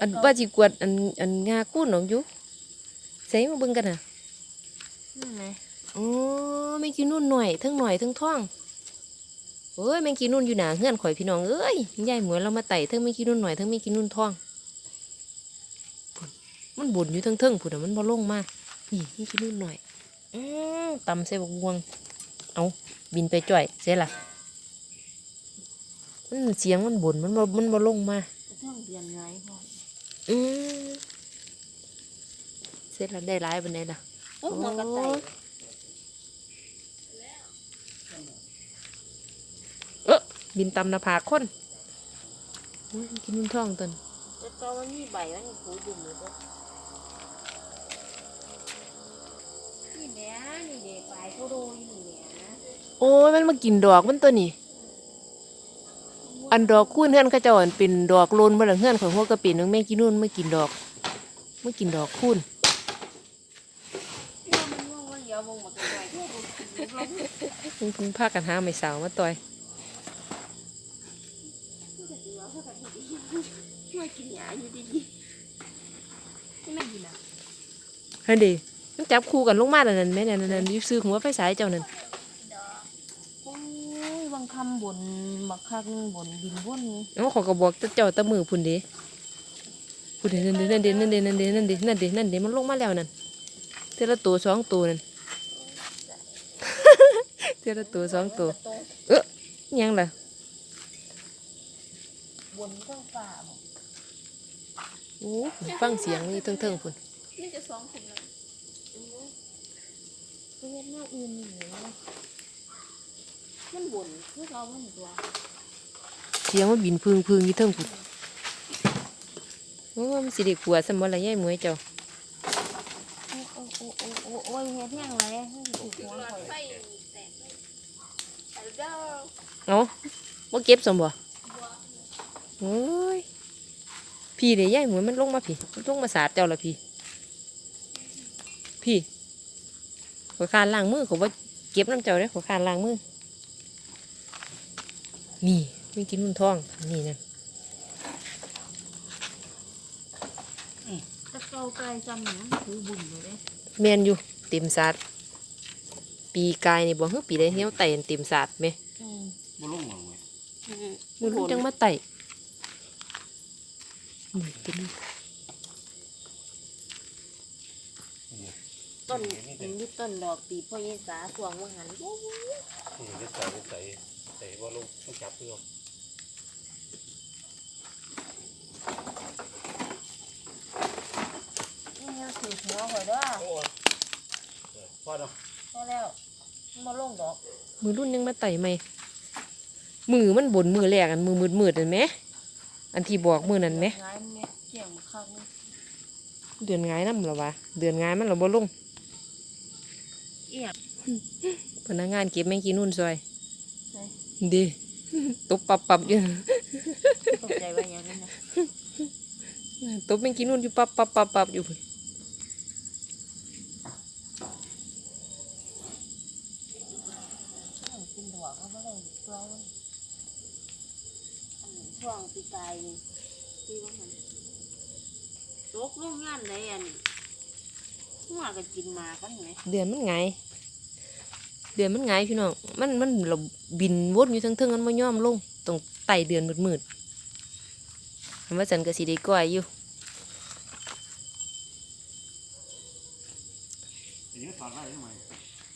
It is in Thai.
อันว่าจิกวดอันอันงาคูนน้องอยู่ใส่มาเบิ่งกันน่ะนั่นไงอ๋อแมงกินนุ่นหน่อยทั้งหน่อยทั้งท้องเอ้ยแมงกินนุ่นอยู่หนาเฮือนข่อยพี่น้องเอ้ยยายเหมือนเรามาไต่ทั้งแมงกินนุ่นหน่อยทั้งแมงกินนุ่นท้องพุ่นมันบ่นอยู่ทั้งเทิงพุ่นน่ะมันบ่ลงมานี่แมงกินนุ่นหน่อยอือตำใส่บักบวง เอาบินไปจ่อยเสียล่ะมันเสียงมันบ่นมันบ่มันบ่ลงมาท่องเรียนไงพ่อ อืมเสร็จแล้วได้หลายบันไดล่ะโอ้หัวกระต่ายเออบินตำหน้าผากคนโอ้ยมันกินนุ่นท้องตนจะก็มันมีใบมันผูดุ่มเลยก็นี่แหละนี่เด็กปลายเขาโดนนี่แหละโอ้ยมันมากินดอกมันตัวนี้ อันดอกคูนเฮือนเขาเจ้าอันเป็นดอกโลนบ่ล่ะเฮือนของหัวกะปินแม่กินนู่นไม่กินดอกไม่กินดอกคูนว่ามันว่ามันเลี้ยวมองมาตัวใหญ่ทั่วไปลงมันเพิ่งพากันหาไม่สาวมาต่อยมากินหญ้าอยู่ดีๆนี่ไม่กินอะเฮ้ยดิมันจับคู่กันลงมาแล้วนั่นแม่นั่นนั่นยู่ซื้อหัวไฟสายเจ้านั่นางคำบนบักคักบนดินบนนี่เอ้าขอยก็บอกเจ้าตะมือพุ่นเด้พุ่นเด้นั่นเด้นั่นเด้นั่นเด้นั่นเด้นั่นเด้นั่นเด้นั่นเด้มันลงมาแล้วนั่นเทละตัวสองตัวนั่นเทละตัวสองตัวเอ๊ะยังล่ะบนเครื่องฟ้าโอ้ฟังเสียงนี่เทิงๆพุ่นนี่จะสองคนเลยเฮ็ดหน้าอื่นนี่เหรอ มันบนคือเรามันตัวเสียงมันบินพึงพึงอยู่เทิงพุ่นโอ้มันสิได้ขัวสมบ่ละยายหมวยเจ้าโอ้โอ้โอ้โอ้โอ้โอ้ยเฮ็ดแห้งเลยให้ถูกหัวข่อยเอ้าบ่เก็บสมบ่โอ้ยพี่เด้ยายหมวยมันลงมาพี่มันลงมาสาดเจ้าละพี่ พี่ขอยคร้านล้างมือเขาว่าเก็บน้ำเจ้าเด้อขอยคร้านล้างมือ นี่ไม่กินมุนทอง นี่นะตะเกาไกลจำหนังถือบุญเลยเด้แมนอยู่เต็มสาดปีกายนี่บ่ฮึปีใดเหี้ยวไต่เต็มสาดไหมอืมบ่ลงหรอกเว้ยมันรู้จังมาไต่นี่เป็นต้นอันนี้ต้นดอกตีพ่อเยสาสวงว่าหันโอ้โหนี่ได้ใส่ได้ใส่ ใส่บ่ลงต้องจับเพื่อนี่ยังถือหัวข่อยเด้อโอ้ยเออพอเนาะพอแล้วมันมาลงดอกมือรุ่นยังมาไต่ไหมมือมันบนมือแรกอันมือมืดมืดๆนั่นไหมอันที่บอกมือนั่นไหมงายมันเนี่ยเกี่ยงคักนี่เดือนงายน้ำเหรอวะเดือนงายมันเหราบ่ลงเอียง พนักงานเก็บแมงกีนุ่นซอยใช่ ดีตบปับปับอยู่ตกใจว่าอย่างนั้นนะตบแมงกีนุ่นอยู่ปับปับปับปับอยู่มันเป็นดอกเขาไม่ได้ตัวมันอันช่วงปีกายนี่ปีว่าหันตกลงงานไหนอันหัวก็กินหมากันไหมเดือนมันไงาย เดือนมันไงพี่น้อง มันมันเราบินวนอยู่ทั้งเทิงมันไม่ย่อมลงตรงไต่เดือนมืดๆทำว่าฉันก็สีได้ก้อยอยู่ถอดไว้ทำไม